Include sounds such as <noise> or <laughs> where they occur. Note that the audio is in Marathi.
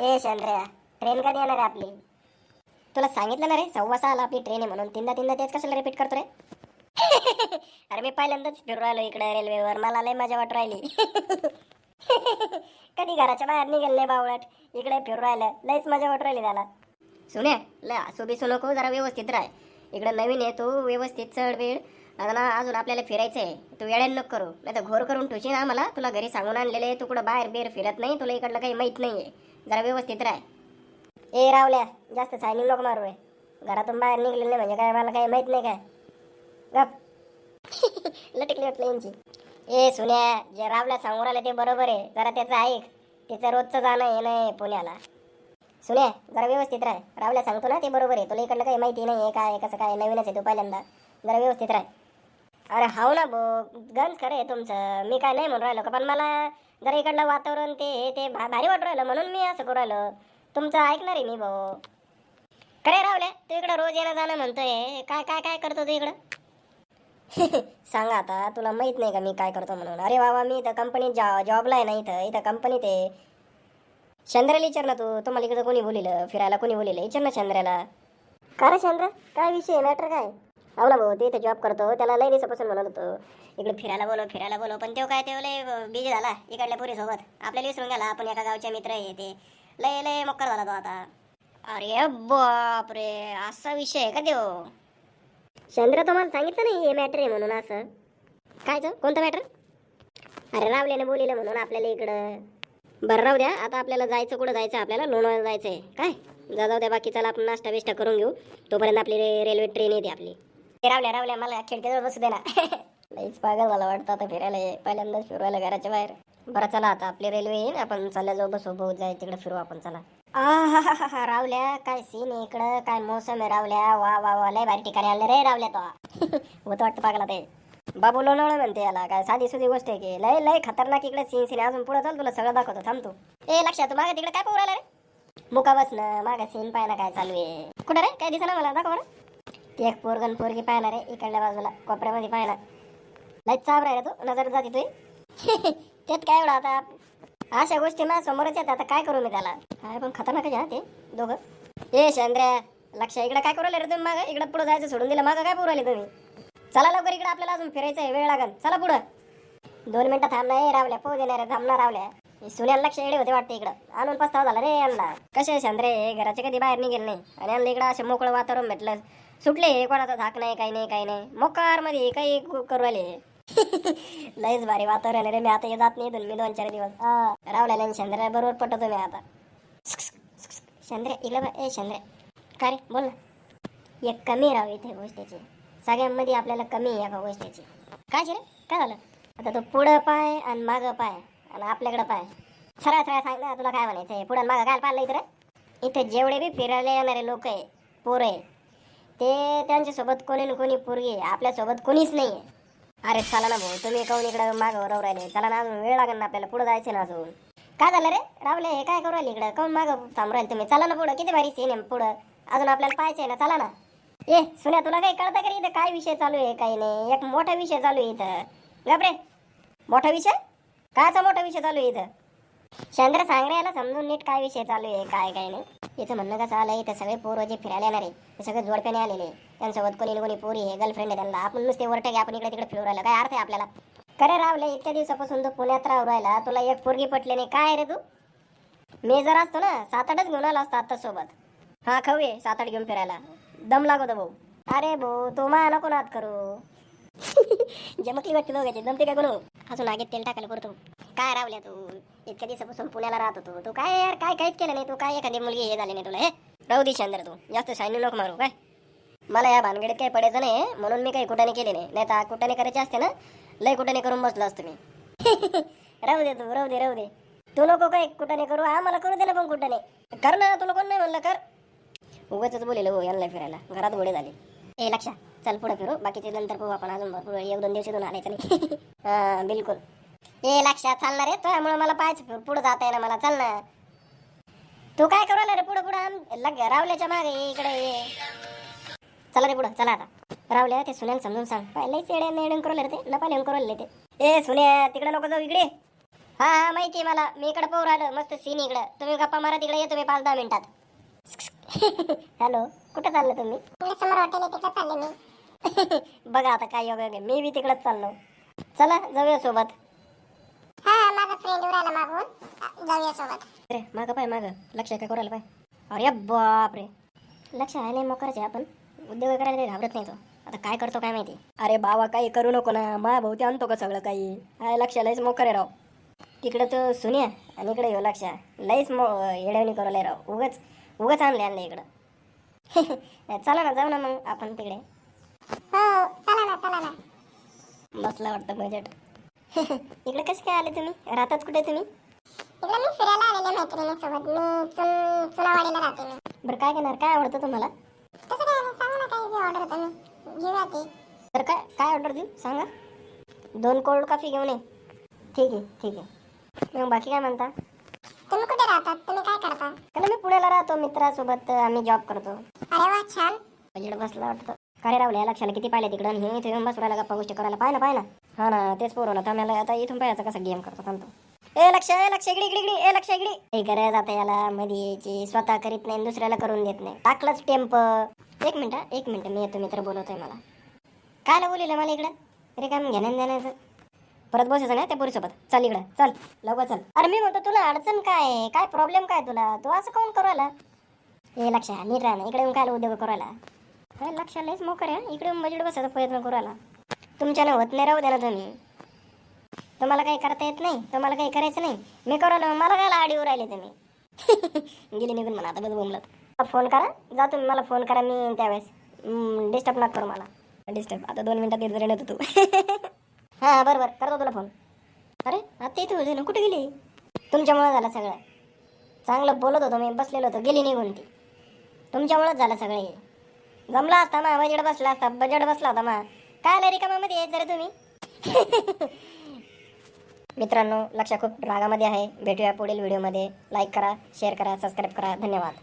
ए चंद्र्या ट्रेन कधी येणार आहे आपली? तुला सांगितलं ना रे सव्वा सहाला आपली ट्रेन आहे म्हणून. तीनदा तीनदा तेच कशाला रिपीट करतो रे? <laughs> अरे मी पहिल्यांदाच फिरू राहिलो इकडे रेल्वेवर मला लय मजा वाट राहिली. <laughs> कधी घराच्या बाहेर निघेल नाही बावळट. इकडे फिरू राहिलं लयच मजा वाट राहिली त्याला. सुने लय असू बिसू नको जरा व्यवस्थित राह. इकडे नवीन आहे तू व्यवस्थित चढ वेळ आता ना अजून आपल्याला फिरायचं आहे तू वेळेन नको करू. नाही तर घोर करून ठेवशील ना मला. तुला घरी सांगून आणलेले तू कुठं बाहेर बेर फिरत नाही. तुला इकडलं काही माहीत नाही आहे जरा व्यवस्थित राह. ए रावल्या जास्त सायनिंग लोक मारू रे घरातून बाहेर निघले नाही म्हणजे काय? मला काही माहीत नाही काय. गप. <laughs> लटकली वाटलं यांची. ए सुन्या जे रावल्या सांगून आले ते बरोबर आहे. जरा त्याचं ऐक. तिचं रोजचं जाणं येणं आहे पुण्याला. सुन्या जरा व्यवस्थित राह. रावल्या सांगतो ना ते बरोबर आहे. तुला इकडलं काही माहिती नाही आहे काय कसं काय नवीनच आहे तू पहिल्यांदा. जरा व्यवस्थित राह. अरे हाव ना भाऊ गंज खरं आहे तुमचं. मी काय नाही म्हणून राहिलो का? पण मला जरा इकडलं वातावरण ते हे ते भा भारी वाटू राहिलं. म्हणून मी असं करू राहिलो. तुमचं ऐकणार आहे मी भाऊ. खरे रावल्या तू इकडं रोज येणं जाणं म्हणतोय. काय काय काय करतो तू इकडं? <laughs> सांगा आता तुला माहीत नाही का मी काय करतो म्हणून? अरे बाबा मी इथं कंपनीत जॉ जॉबला आहे ना इथं. इथं कंपनीत आहे चंद्राला विचार ना तू. तुम्हाला इकडं कोणी बोलिलं? फिरायला कोणी बोलिलं? विचार ना चंद्राला. का रे चंद्र? काय विषय मॅटर काय? हो ना भाऊ ते इथे जॉब करतो. त्याला लय दिवसापासून म्हणत होतो इकडे फिरायला बोलो फिरायला बोलो पण तो काय ते लय बिझी झाला इकडल्या पुरीसोबत. आपल्याला विसरून गेला आपण एका गावचे मित्र आहे ते. लय लय मक्कर झाला तो आता. अरे बापरे असा विषय आहे का देव चंद्र तुम्हाला सांगितलं नाही हे मॅटर आहे म्हणून असं. कायचं कोणतं मॅटर अरे रावल्याने बोलिलं म्हणून आपल्याला इकडं. बरं राहू द्या. आता आपल्याला जायचं कुठं जायचं? आपल्याला लोणावळा जायचं आहे काय? जा जाऊ द्या बाकी चला आपण नाश्ता बिष्टा करून घेऊ. तोपर्यंत आपली रे रेल्वे ट्रेन येते आपली. रावल्या रावल्या मला खिडकीजवळ बसू दे ना. <laughs> लईच पागल मला वाटतं आता फिरायला. ये. पहिल्यांदाच फिरवायला घराच्या बाहेर. बरं चला आता आपली रेल्वे येईल. आपण चालल्या बसू बहुत जाय तिकडे फिरू आपण चला. रावल्या काय सीन आहे इकडं? काय मोसम आहे रावल्या? वा वा वा लय भारी ठिकाणी आले रे रावल्या तो. <laughs> होत वाटतं पागला ते. बाबू लोणावळं म्हणते याला काय साधी सुधी गोष्ट आहे की? लय लय खतरनाक इकडे सीन सीन आहे. अजून पुढे चल तुला सगळं दाखवतो. थांब तू. ए लक्षात तू मागे तिकडे काय पोराला रे? मुका बस ना मागे सीन पाहिला काय चालू आहे. कुठं रे? काय दिसला मला? दाखव बरं. ती एक पोरगन पोरगी पाहणार आहे इकडल्या बाजूला कोपऱ्यामध्ये पाहिला लय चाब रे तू नजर जाते तुझी <laughs> त्यात काय एवढा आता? अशा गोष्टी ना समोरच येतात आता काय करू मी त्याला? काय पण खतरनाक आहे हा ते दोघं. ए चंद्र्या लक्ष इकडे काय करू राहिले रे तुम्ही मागं? इकडे पुढे जायचं सोडून दिलं मागं काय पुरवले तुम्ही? चला लवकर इकडे आपल्याला अजून फिरायचं आहे वेळ लागेल चला पुढं. दोन मिनटं थांबणार ए रावल्या पोहू देणार थांबणार रावल्या. सुन्याला लक्ष एडे होते वाटते इकडं. आणून पस्ताव झाला रे यांना. कसे चंद्रे घराचे कधी बाहेर निघेल नाही. आणि यांना इकडं असं मोकळं वातावरण भेटलं. सुटले कोणाचा धाक नाही काही नाही काही नाही. मोकारमध्ये काही करू आले <laughs> लयच भारी वातावरण रे मी आता जात नाही मी दोन चार दिवस. हा, रावल्याला चंद्र बरोबर पटतो मी आता. चंद्र इला बा- ए चंद्र काय रे? बोल ना. एक कमी राव इथे गोष्टीची. सगळ्यांमध्ये आपल्याला कमी आहे एका गोष्टीची. काय रे काय झालं? आता तो पुढं पाय आणि मागं पाय आणि आपल्याकडं पाय. सरळ सरळ सांग ना तुला काय म्हणायचं आहे पुढं माग मागं काय पाहिलं इथं इथं जेवढे बी फिरायला येणारे लोक आहे पोरं आहे ते त्यांच्यासोबत कोणी न कोणी पोरगी आहे. आपल्यासोबत कोणीच नाही आहे. अरे चला ना भाऊ तुम्ही काऊन इकडे मागं राहिले? चला ना अजून वेळ लागेल ना आपल्याला पुढे जायचं ना अजून. काय झालं रे? रावले हे काय करू राहिले इकडे? काऊन मागं थांबू राहिले तुम्ही? चला ना पुढं किती भारी सीन आहे पुढं. अजून आपल्याला पाहायचं आहे ना चला ना. ए सुन्या तुला काही कळतं का रे इथं काय विषय चालू आहे काही नाही? एक मोठा विषय चालू आहे इथं. गपरे मोठा विषय? कायचा मोठा विषय चालू आहे इथं? चंद्र सांग रे याला समजून नीट काय विषय चालू आहे काय काय नाही. तिचं म्हणणं कसं आलं इथं सगळे पोरं जे फिरायला येणार आहे ते सगळे जोडप्याने आलेले आहे. त्यांच्यासोबत कोणी कोणी पोरी आहे गर्लफ्रेंड आहे त्यांना. आपण नुसते वरटे आपण इकडे तिकडे फिरू राहिलं. काय अर्थ आहे आपल्याला? खरे रावले इतक्या दिवसापासून तू पुण्यात राहू राहिला. तुला एक पोरगी पटली नाही. काय रे तू? मी जर असतो ना सात आठच घेऊन आला असतो आता सोबत. हा खवे सात आठ घेऊन फिरायला. दम लागतो भाऊ. अरे भाऊ तू मा नको नात करू. <laughs> जमकली वाटते दोघांची. जमते काय करू अजून आगीत तेल टाकायला करतो काय रावल्या तू? इतक्या दिवसापासून पुण्याला राहत होतो. तू काय यार काय काहीच केलं नाही. तू काय एखादी मुलगी हे झाली नाही तुला हे? राहू दे शांतर तू. जास्त शायनी लोक मारू काय? मला या भानगडीत काही पडायचं नाही म्हणून मी काही कुठाने केले नाही. नाही तर कुठाने करायचे असते ना लय कुठाने करून बसलो असतो मी. <laughs> राहू दे तू राहू दे राहू दे. तू नको काय कुठाने करू हा? मला करू दे ना पण कुठाने. कर ना तुला कोण नाही म्हणलं कर. उगाच बोलेल हो यांना फिरायला. घरात घोडे झाले. ए लक्षा चल पुढे फिरू. बाकीचे नंतर पाहू आपण. अजून भरपूर एक दोन दिवसातून आणायचं नाही. <laughs> हा बिलकुल. ए लक्षा चालणार रे त्यामुळे मला पाहायचं पुढे जाता येणार मला चल ना. तू काय करू रे पुढे पुढे? रावल्याच्या मागे ये, इकडे ये. चला रे पुढं चला आता. रावल्या ते सुन्याला समजून सांग. पहिलेच येड्या येडून करू ते. न पाहिले करू ते. ए सुन्या तिकडे नको जाऊ इकडे. हा हा माहिती आहे मला. मी इकडे पोर आलो मस्त सीन इकडं. तुम्ही गप्पा मारा तिकडे येतो मी पाच दहा मिनिटात. <laughs> हॅलो कुठं चाललं तुम्ही? <laughs> बघा आता काय योग मी बी तिकडेच चाललो. चला जाऊया सोबत. फ्रेंड उरायला मागून जाऊया सोबत. अरे मागं पाय मागं. लक्ष काय करायला पाय. अरे बापरे. लक्ष आहे नाही मोकरचे आपण. उद्योग करायला काही घाबरत नाही तो. आता काय करतो काय माहिती. अरे बाबा काही करू नको ना. माझ्या भोवती आणतो का सगळं काही? आहे लक्ष लयच मोकर आहे राव. तिकडं तो सुनिया आणि इकडे येऊ लक्ष. लयच मो येड्यावणी करू लय राव. उगच उगच आणले आणलं इकडं. <laughs> चला ना जाऊ ना मग आपण तिकडे. हो चला ना चला ना. बसला वाटतं बजेट <laughs> इकडे कसे काय आले तुम्ही? राहतात कुठे तुम्ही? इकडे मी फिरायला आलेल्या मैत्रिणीसोबत. मी चुन चुनावाडीला राहते मी. बरं काय घेणार? काय आवडतं तुम्हाला? तसं काय नाही. सांगा ना काही ऑर्डर तुम्ही घेऊया ती तर काय काय ऑर्डर देऊ? सांगा. दोन कोल्ड कॉफी घेऊन ये. ठीक आहे ठीक आहे. मग बाकी काय म्हणता? तुम्ही कुठे राहतात? तुम्ही काय करता? कारण मी पुण्याला राहतो मित्रासोबत. आम्ही जॉब करतो. अरे वा छान. बजेट बसला वाटतं. काय रावल्या लक्षाला किती पाहिले तिकडं आणि हे इथे येऊन बसवायला गप्पा गोष्टी करायला. पाय ना पाय ना. हा ना तेच पोरं ना मला आता इथून पाहायचं कसा गेम करतो थांबतो ए लक्ष ए लक्ष इकडे इकडे इकडे ए लक्ष इकडे. हे गरज आता याला मध्ये यायची स्वतः करीत नाही दुसऱ्याला करून देत नाही. टाकलंच टेम्प एक मिनिट एक मिनिट मी येतो मित्र बोलवतोय मला. काय बोलिलं मला इकडं? अरे काम घेण्या देण्याचं परत बसायचं ना त्या पोरीसोबत? चल इकडं चल लवकर चल. अरे मी म्हणतो तुला अडचण काय काय प्रॉब्लेम काय तुला? तू असं काऊन करायला हे लक्ष नीट राहा ना इकडे येऊन काय उद्योग करायला अरे लक्ष लयच मोकर आहे इकडे येऊन बजेट बसायचा प्रयत्न करायला तुमच्यानं होत नाही राहू द्या ना तुम्ही. तुम्हाला काही करता येत नाही तुम्हाला काही करायचं नाही. मी करायला मला काय आडीवर राहिले तुम्ही? <laughs> गेली निघून म्हणा आता बस बोंबलत. फोन करा जा तुम्ही मला फोन करा मी त्यावेळेस. डिस्टर्ब नका करू मला. डिस्टर्ब आता दोन मिनिटात येत जरी तू. <laughs> हां बरं बरं. करतो तुला फोन. अरे आता इथे होते ना कुठे गेली? तुमच्यामुळे झालं सगळं. चांगलं बोलत होतो मी बसलेलो होतो गेली निघून ती. तुमच्यामुळेच झालं सगळं हे. जमला असता मा बजेट बसला असता बजेट बसला होता मा. काय आलं रिकामामध्ये यायचं जरा तुम्ही. <laughs> मित्रांनो लक्ष खूप रागामध्ये आहे. भेटूया पुढील व्हिडिओमध्ये. लाईक करा शेअर करा सबस्क्राईब करा. धन्यवाद.